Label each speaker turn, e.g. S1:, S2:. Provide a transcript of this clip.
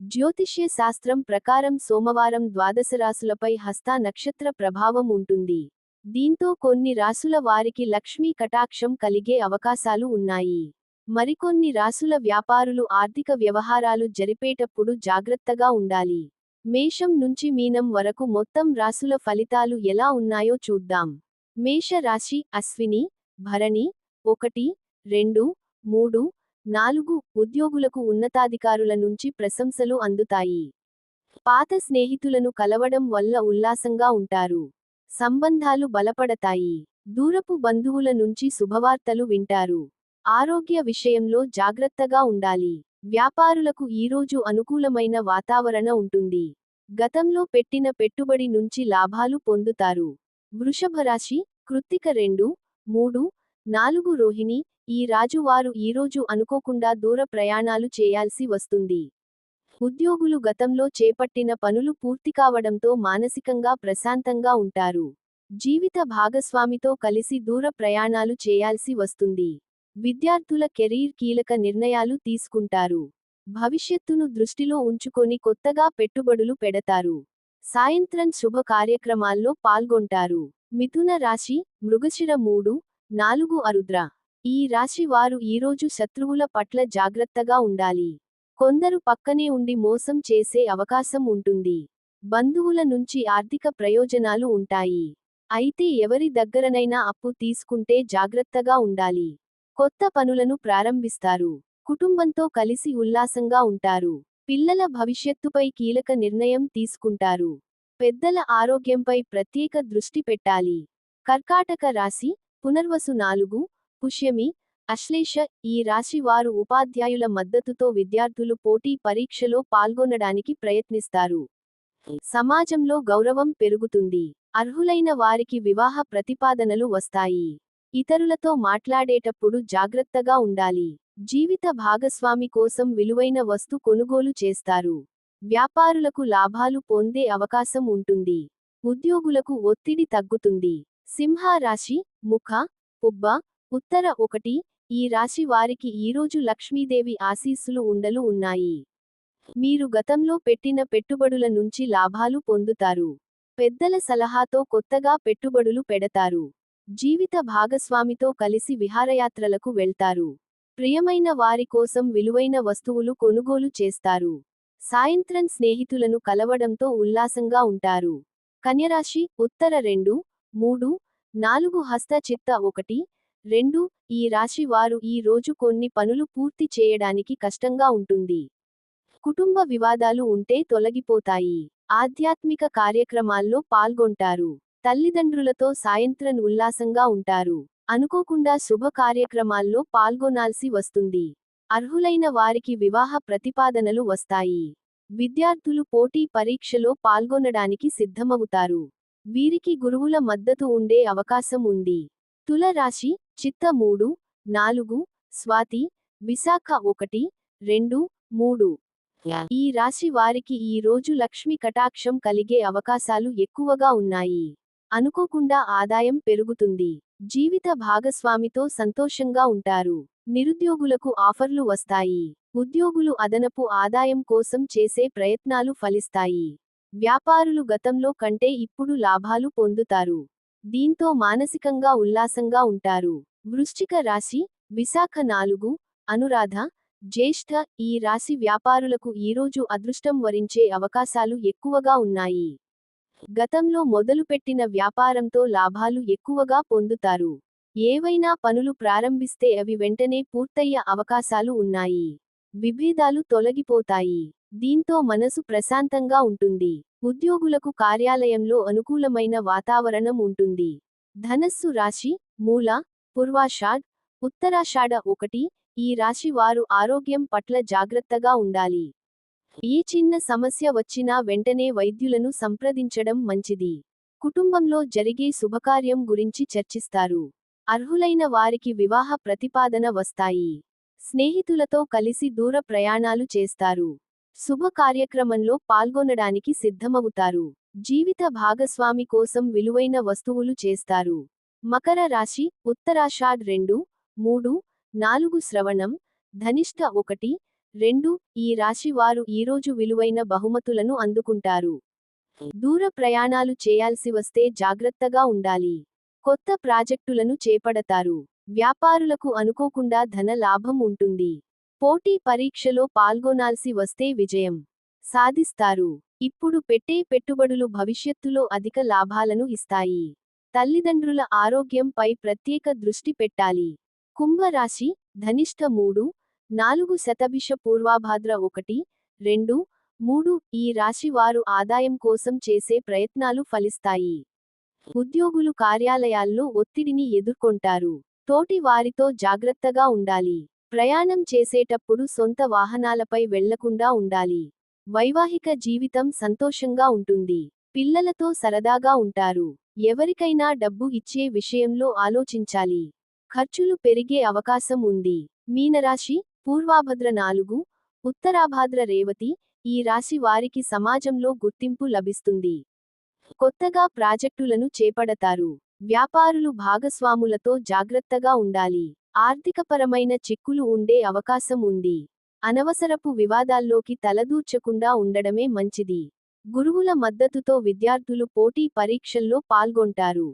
S1: జ్యోతిష్య శాస్త్రం ప్రకారం సోమవారం ద్వాదశ రాసులపై హస్త నక్షత్ర ప్రభావం ఉంటుంది. దీంతో కొన్ని రాసుల వారికి లక్ష్మీ కటాక్షం కలిగే అవకాశాలు ఉన్నాయి. మరికొన్ని రాసుల వ్యాపారులు ఆర్థిక వ్యవహారాలు జరిపేటప్పుడు జాగ్రత్తగా ఉండాలి. మేషం నుంచి మీనం వరకు మొత్తం రాసుల ఫలితాలు ఎలా ఉన్నాయో చూద్దాం. మేష రాశి అశ్విని భరణి ఒకటి రెండు మూడు నాలుగు ఉద్యోగులకు ఉన్నతాధికారుల నుంచి ప్రశంసలు అందుతాయి. పాత స్నేహితులను కలవడం వల్ల ఉల్లాసంగా ఉంటారు. సంబంధాలు బలపడతాయి. దూరపు బంధువుల నుంచి శుభవార్తలు వింటారు. ఆరోగ్య విషయంలో జాగ్రత్తగా ఉండాలి. వ్యాపారులకు ఈరోజు అనుకూలమైన వాతావరణ ఉంటుంది. గతంలో పెట్టిన పెట్టుబడి నుంచి లాభాలు పొందుతారు. వృషభరాశి కృత్తిక రెండు మూడు నాలుగు రోహిణి ఈ రాజువారు ఈరోజు అనుకోకుండా దూర ప్రయాణాలు చేయాల్సి వస్తుంది. ఉద్యోగులు గతంలో చేపట్టిన పనులు పూర్తి కావడంతో మానసికంగా ప్రశాంతంగా ఉంటారు. జీవిత భాగస్వామితో కలిసి దూర ప్రయాణాలు చేయాల్సి వస్తుంది. విద్యార్థుల కెరీర్ కీలక నిర్ణయాలు తీసుకుంటారు. భవిష్యత్తును దృష్టిలో ఉంచుకొని కొత్తగా పెట్టుబడులు పెడతారు. సాయంత్రం శుభ కార్యక్రమాల్లో పాల్గొంటారు. మిథున రాశి మృగశిర మూడు నాలుగు అరుద్ర. ఈ రాశి వారు ఈరోజు శత్రువుల పట్ల జాగ్రత్తగా ఉండాలి. కొందరు పక్కనే ఉండి మోసం చేసే అవకాశం ఉంటుంది. బంధువుల నుంచి ఆర్థిక ప్రయోజనాలు ఉంటాయి. అయితే ఎవరి దగ్గరనైనా అప్పు తీసుకుంటే జాగ్రత్తగా ఉండాలి. కొత్త పనులను ప్రారంభిస్తారు. కుటుంబంతో కలిసి ఉల్లాసంగా ఉంటారు. పిల్లల భవిష్యత్తుపై కీలక నిర్ణయం తీసుకుంటారు. పెద్దల ఆరోగ్యంపై ప్రత్యేక దృష్టి పెట్టాలి. కర్కాటక రాశి పునర్వసు నాలుగు పుష్యమి అశ్లేష ఈ రాశి వారు ఉపాధ్యాయుల మద్దతుతో విద్యార్థులు పోటీ పరీక్షలో పాల్గొనడానికి ప్రయత్నిస్తారు. సమాజంలో గౌరవం పెరుగుతుంది. అర్హులైన వారికి వివాహ ప్రతిపాదనలు వస్తాయి. ఇతరులతో మాట్లాడేటప్పుడు జాగ్రత్తగా ఉండాలి. జీవిత భాగస్వామి కోసం విలువైన వస్తు కొనుగోలు చేస్తారు. వ్యాపారులకు లాభాలు పొందే అవకాశం ఉంటుంది. ఉద్యోగులకు ఒత్తిడి తగ్గుతుంది. సింహ రాశి ముఖ పుబ్బ ఉత్తర ఒకటి ఈ రాశి వారికి ఈరోజు లక్ష్మీదేవి ఆశీస్సులు ఉండలు ఉన్నాయి. మీరు గతంలో పెట్టిన పెట్టుబడుల నుంచి లాభాలు పొందుతారు. పెద్దల సలహాతో కొత్తగా పెట్టుబడులు పెడతారు. జీవిత భాగస్వామితో కలిసి విహారయాత్రలకు వెళ్తారు. ప్రియమైన వారి కోసం విలువైన వస్తువులు కొనుగోలు చేస్తారు. సాయంత్రం స్నేహితులను కలవడంతో ఉల్లాసంగా ఉంటారు. కన్యరాశి ఉత్తర రెండు మూడు నాలుగు హస్త చిత్త ఒకటి రెండు ఈ రాశి వారు ఈ రోజు కొన్ని పనులు పూర్తి చేయడానికి కష్టంగా ఉంటుంది. కుటుంబ వివాదాలు ఉంటే తొలగిపోతాయి. ఆధ్యాత్మిక కార్యక్రమాల్లో పాల్గొంటారు. తల్లిదండ్రులతో సాయంత్రం ఉల్లాసంగా ఉంటారు. అనుకోకుండా శుభ కార్యక్రమాల్లో పాల్గొనాల్సి వస్తుంది. అర్హులైన వారికి వివాహ ప్రతిపాదనలు వస్తాయి. విద్యార్థులు పోటీ పరీక్షలో పాల్గొనడానికి సిద్ధమవుతారు. వీరికి గురువుల మద్దతు ఉండే అవకాశం ఉంది. తుల రాశి చిత్త మూడు నాలుగు స్వాతి విశాఖ ఒకటి రెండు మూడు. ఈ రాశి వారికి ఈ రోజు లక్ష్మి కటాక్షం కలిగే అవకాశాలు ఎక్కువగా ఉన్నాయి. అనుకోకుండా ఆదాయం పెరుగుతుంది. జీవిత భాగస్వామితో సంతోషంగా ఉంటారు. నిరుద్యోగులకు ఆఫర్లు వస్తాయి. ఉద్యోగులు అదనపు ఆదాయం కోసం చేసే ప్రయత్నాలు ఫలిస్తాయి. వ్యాపారులు గతంలో కంటే ఇప్పుడు లాభాలు పొందుతారు. దీంతో మానసికంగా ఉల్లాసంగా ఉంటారు. వృశ్చిక రాశి విశాఖ నాలుగు అనురాధ జ్యేష్ఠ ఈ రాశి వ్యాపారులకు ఈరోజు అదృష్టం వరించే అవకాశాలు ఎక్కువగా ఉన్నాయి. గతంలో మొదలుపెట్టిన వ్యాపారంతో లాభాలు ఎక్కువగా పొందుతారు. ఏవైనా పనులు ప్రారంభిస్తే అవి వెంటనే పూర్తయ్యే అవకాశాలు ఉన్నాయి. విభేదాలు తొలగిపోతాయి. దీంతో మనసు ప్రశాంతంగా ఉంటుంది. ఉద్యోగులకు కార్యాలయంలో అనుకూలమైన వాతావరణం ఉంటుంది. ధనస్సు రాశి మూల పూర్వాషాఢ్ ఉత్తరాషాఢ ఒకటి ఈ రాశి వారు ఆరోగ్యం పట్ల జాగ్రత్తగా ఉండాలి. ఏ చిన్న సమస్య వచ్చినా వెంటనే వైద్యులను సంప్రదించడం మంచిది. కుటుంబంలో జరిగే శుభకార్యం గురించి చర్చిస్తారు. అర్హులైన వారికి వివాహ ప్రతిపాదన వస్తాయి. స్నేహితులతో కలిసి దూర ప్రయాణాలు చేస్తారు. శుభ కార్యక్రమంలో పాల్గొనడానికి సిద్ధమవుతారు. జీవిత భాగస్వామి కోసం విలువైన వస్తువులు చేస్తారు. మకర రాశి ఉత్తరాషాఢ్ రెండు మూడు నాలుగు శ్రవణం ధనిష్ట ఒకటి రెండు ఈ రాశి వారు ఈరోజు విలువైన బహుమతులను అందుకుంటారు. దూర ప్రయాణాలు చేయాల్సి వస్తే జాగ్రత్తగా ఉండాలి. కొత్త ప్రాజెక్టులను చేపడతారు. వ్యాపారులకు అనుకోకుండా ధన లాభం ఉంటుంది. పోటీ పరీక్షలో పాల్గొనాల్సి వస్తే విజయం సాధిస్తారు. ఇప్పుడు పెట్టే పెట్టుబడులు భవిష్యత్తులో అధిక లాభాలను ఇస్తాయి. తల్లిదండ్రుల ఆరోగ్యంపై ప్రత్యేక దృష్టి పెట్టాలి. కుంభరాశి ధనిష్ట మూడు నాలుగు శతభిష పూర్వాభాద్ర ఒకటి రెండు మూడు ఈ రాశి వారు ఆదాయం కోసం చేసే ప్రయత్నాలు ఫలిస్తాయి. ఉద్యోగులు కార్యాలయాల్లో ఒత్తిడిని ఎదుర్కొంటారు. తోటి వారితో జాగ్రత్తగా ఉండాలి. ప్రయాణం చేసేటప్పుడు సొంత వాహనాలపై వెళ్ళకుండా ఉండాలి. వైవాహిక జీవితం సంతోషంగా ఉంటుంది. పిల్లలతో సరదాగా ఉంటారు. ఎవరికైనా డబ్బు ఇచ్చే విషయంలో ఆలోచించాలి. ఖర్చులు పెరిగే అవకాశం ఉంది. మీనరాశి పూర్వాభద్ర నాలుగు ఉత్తరాభాద్ర రేవతి ఈ రాశి వారికి సమాజంలో గుర్తింపు లభిస్తుంది. కొత్తగా ప్రాజెక్టులను చేపడతారు. వ్యాపారులు భాగస్వాములతో జాగ్రత్తగా ఉండాలి. ఆర్థికపరమైన చిక్కులు ఉండే అవకాశం ఉంది. అనవసరపు వివాదాల్లోకి తలదూర్చకుండా ఉండడమే మంచిది. గురువుల మద్దతుతో విద్యార్థులు పోటీ పరీక్షల్లో పాల్గొంటారు.